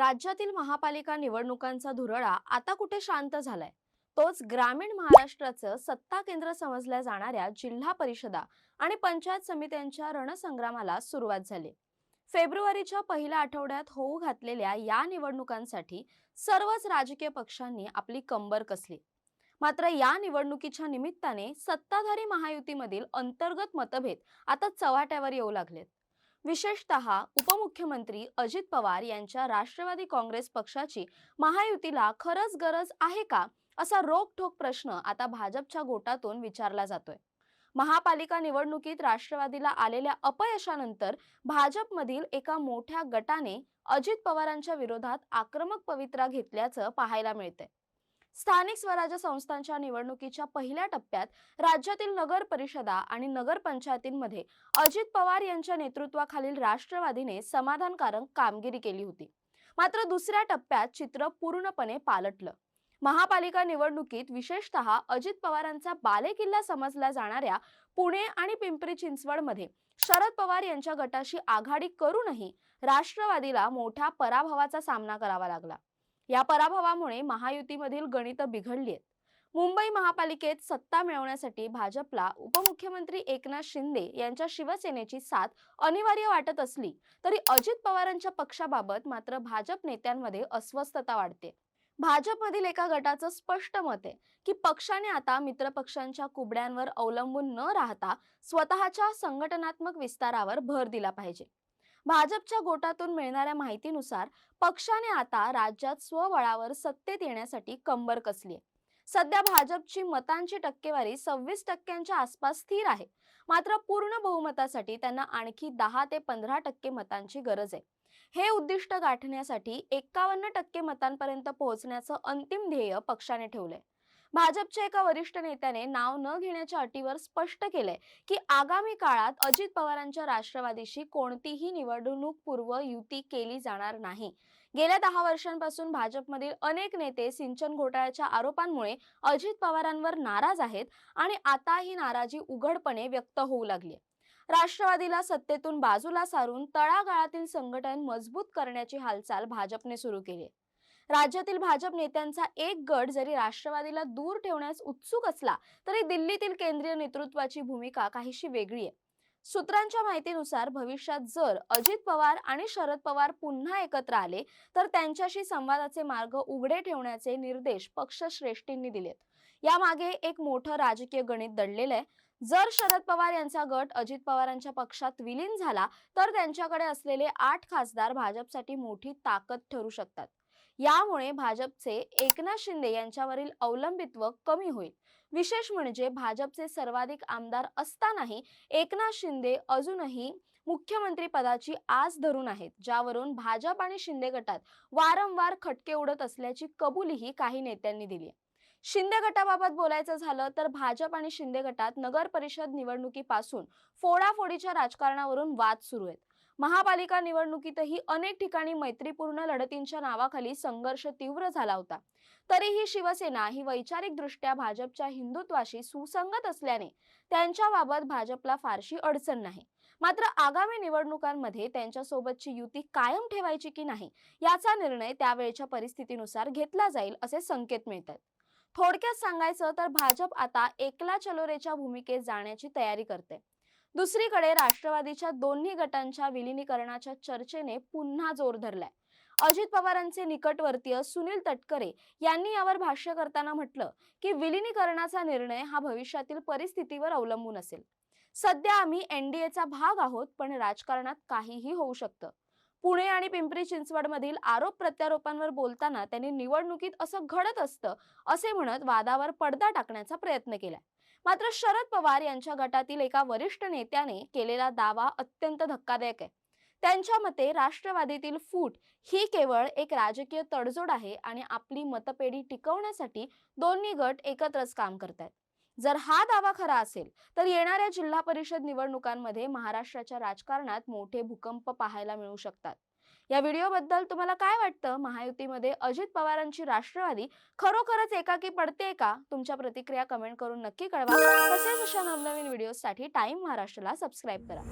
राज्यातील महापालिका निवडणुकांचा धुरळा आता कुठे शांत झालाय? तोच ग्रामीण महाराष्ट्राचं सत्ता केंद्र समजल्या जाणाऱ्या जिल्हा परिषदा आणि पंचायत समित्यांच्या रणसंग्रामाला सुरुवात झाली. फेब्रुवारीच्या पहिल्या आठवड्यात होऊ घातलेल्या या निवडणुकांसाठी सर्वच राजकीय पक्षांनी आपली कंबर कसली. मात्र या निवडणुकीच्या निमित्ताने सत्ताधारी महायुतीमधील अंतर्गत मतभेद आता चव्हाट्यावर येऊ लागलेत. विशेषतः उपमुख्यमंत्री अजित पवार यांच्या राष्ट्रवादी काँग्रेस पक्षाची महायुतीला खरंच गरज आहे का? असा रोखठोक प्रश्न आता भाजपच्या गोटातून विचारला जातोय. महापालिका निवडणुकीत राष्ट्रवादीला आलेल्या अपयशानंतर भाजपमधील एका मोठ्या गटाने अजित पवारांच्या विरोधात आक्रमक पवित्रा घेतल्याचं पाहायला मिळतंय. स्थानिक स्वराज्य संस्थांच्या निवडणुकीच्या पहिल्या टप्प्यात राज्यातील नगर परिषदा आणि नगरपंचायतींमध्ये अजित पवार यांच्या नेतृत्वाखालील राष्ट्रवादीने समाधानकारक कामगिरी केली होती. मात्र दुसऱ्या टप्प्यात चित्र पूर्णपणे पालटलं. महापालिका निवडणुकीत विशेषतः अजित पवारांचा बालेकिल्ला समजल्या जाणाऱ्या पुणे आणि पिंपरी चिंचवडमध्ये शरद पवार यांच्या गटाशी आघाडी करूनही राष्ट्रवादीला मोठ्या पराभवाचा सामना करावा लागला. या पराभवामुळे महायुतीमधील गणित बिघडली आहेत. मुंबई महापालिकेत सत्ता मिळवण्यासाठी भाजपला उपमुख्यमंत्री एकनाथ शिंदे यांच्या शिवसेनेची साथ अनिवार्य वाटत असली तरी अजित पवारांच्या पक्षाबाबत मात्र भाजप नेत्यांमध्ये अस्वस्थता वाढते. भाजपमधील एका गटाचं स्पष्ट मत आहे की पक्षाने आता मित्रपक्षांच्या कुबड्यांवर अवलंबून न राहता स्वतःच्या संघटनात्मक विस्तारावर भर दिला पाहिजे. भाजपच्या गोटातून मिळणाऱ्या माहितीनुसार पक्षाने आता राज्यात स्वबळावर सत्तेत येण्यासाठी कंबर कसली आहे. सध्या भाजपची मतांची टक्केवारी सव्वीस टक्क्यांच्या आसपास स्थिर आहे. मात्र पूर्ण बहुमतासाठी त्यांना आणखी दहा ते पंधरा टक्के मतांची गरज आहे. हे उद्दिष्ट गाठण्यासाठी एक्कावन्न टक्के मतांपर्यंत पोहोचण्याचं अंतिम ध्येय पक्षाने ठेवलंय. भाजपच्या एका वरिष्ठ नेत्याने नाव न घेण्याच्या अटीवर स्पष्ट केलंय की आगामी काळात अजित पवारांच्या राष्ट्रवादीशी कोणतीही निवडणूक पूर्व युती केली जाणार नाही गेल्या दहा वर्षांपासून भाजपमधील अनेक नेते सिंचन घोटाळ्याच्या आरोपांमुळे अजित पवारांवर नाराज आहेत आणि आता ही नाराजी उघडपणे व्यक्त होऊ लागली राष्ट्रवादीला सत्तेतून बाजूला सारून तळागाळातील संघटन मजबूत करण्याची हालचाल भाजपने सुरू केली आहे. राज्यातील भाजप नेत्यांचा एक गट जरी राष्ट्रवादीला दूर ठेवण्यास उत्सुक असला तरी दिल्लीतील केंद्रीय नेतृत्वाची भूमिका काहीशी वेगळी आहे. सूत्रांच्या माहितीनुसार भविष्यात जर अजित पवार आणि शरद पवार पुन्हा एकत्र आले तर त्यांच्याशी संवादाचे मार्ग उघडे ठेवण्याचे निर्देश पक्षश्रेष्ठींनी दिलेत. यामागे एक मोठं राजकीय गणित दडलेलं आहे. जर शरद पवार यांचा गट अजित पवारांच्या पक्षात विलीन झाला तर त्यांच्याकडे असलेले आठ खासदार भाजपसाठी मोठी ताकद ठरू शकतात. यामुळे भाजपचे एकनाथ शिंदे यांच्यावरील अवलंबित्व कमी होईल विशेष म्हणजे भाजपचे सर्वाधिक आमदार असतानाही एकनाथ शिंदे अजूनही मुख्यमंत्री पदाची आस धरून आहेत ज्यावरून भाजप आणि शिंदे गटात वारंवार खटके उडत असल्याची कबुलीही काही नेत्यांनी दिली आहे. शिंदे गटाबाबत बोलायचं झालं तर भाजप आणि शिंदे गटात नगर परिषद निवडणुकीपासून फोडाफोडीच्या राजकारणावरून वाद सुरू आहेत महापालिका निवडणुकीतही अनेक ठिकाणी मैत्रीपूर्ण लढतींच्या नावाखाली संघर्ष तीव्र झाला होता. तरीही शिवसेना ही वैचारिकदृष्ट्या भाजपच्या हिंदुत्वाशी सुसंगत असल्याने त्यांच्याबाबत भाजपला फारशी अडचण नाही. मात्र आगामी निवडणुकांमध्ये त्यांच्यासोबतची युती कायम ठेवायची की नाही याचा निर्णय त्यावेळच्या परिस्थितीनुसार घेतला जाईल असे संकेत मिळतात. थोडक्यात सांगायचं तर भाजप आता एकला चलोरेच्या भूमिकेत जाण्याची तयारी करते दुसरीकडे राष्ट्रवादीच्या दोन्ही गटांच्या विलिनीकरणाच्या चर्चेने पुन्हा जोर धरलाय. अजित पवारांचे निकटवर्तीय सुनील तटकरे यांनी यावर भाष्य करताना म्हटलं की विलिनीकरणाचा निर्णय हा भविष्यातील परिस्थितीवर अवलंबून असेल. सध्या आम्ही एनडीएचा भाग आहोत पण राजकारणात काहीही होऊ शकतं. पुणे आणि पिंपरी चिंचवडमधील आरोप प्रत्यारोपांवर बोलताना त्यांनी निवडणुकीत असं घडत असतं असे म्हणत वादावर पडदा टाकण्याचा प्रयत्न केलाय. मात्र शरद पवार यांच्या गटातील एका वरिष्ठ नेत्याने केलेला दावा अत्यंत धक्कादायक आहे. त्यांच्या मते राष्ट्रवादीतील फूट ही केवळ एक राजकीय तडजोड आहे आणि आपली मतपेढी टिकवण्यासाठी दोन्ही गट एकत्रच काम करतायत. जर हा दावा खरा असेल तर येणाऱ्या जिल्हा परिषद निवडणुकांमध्ये महाराष्ट्राच्या राजकारणात मोठे भूकंप पाहायला मिळू शकतात. या व्हिडिओबद्दल तुम्हाला काय वाटतं? महायुतीमध्ये अजित पवारांची राष्ट्रवादी खरोखरच एकाकी पडते का? तुमच्या प्रतिक्रिया कमेंट करून नक्की कळवा. तसेच अशा नवनवीन व्हिडिओसाठी टाइम महाराष्ट्राला सबस्क्राईब करा.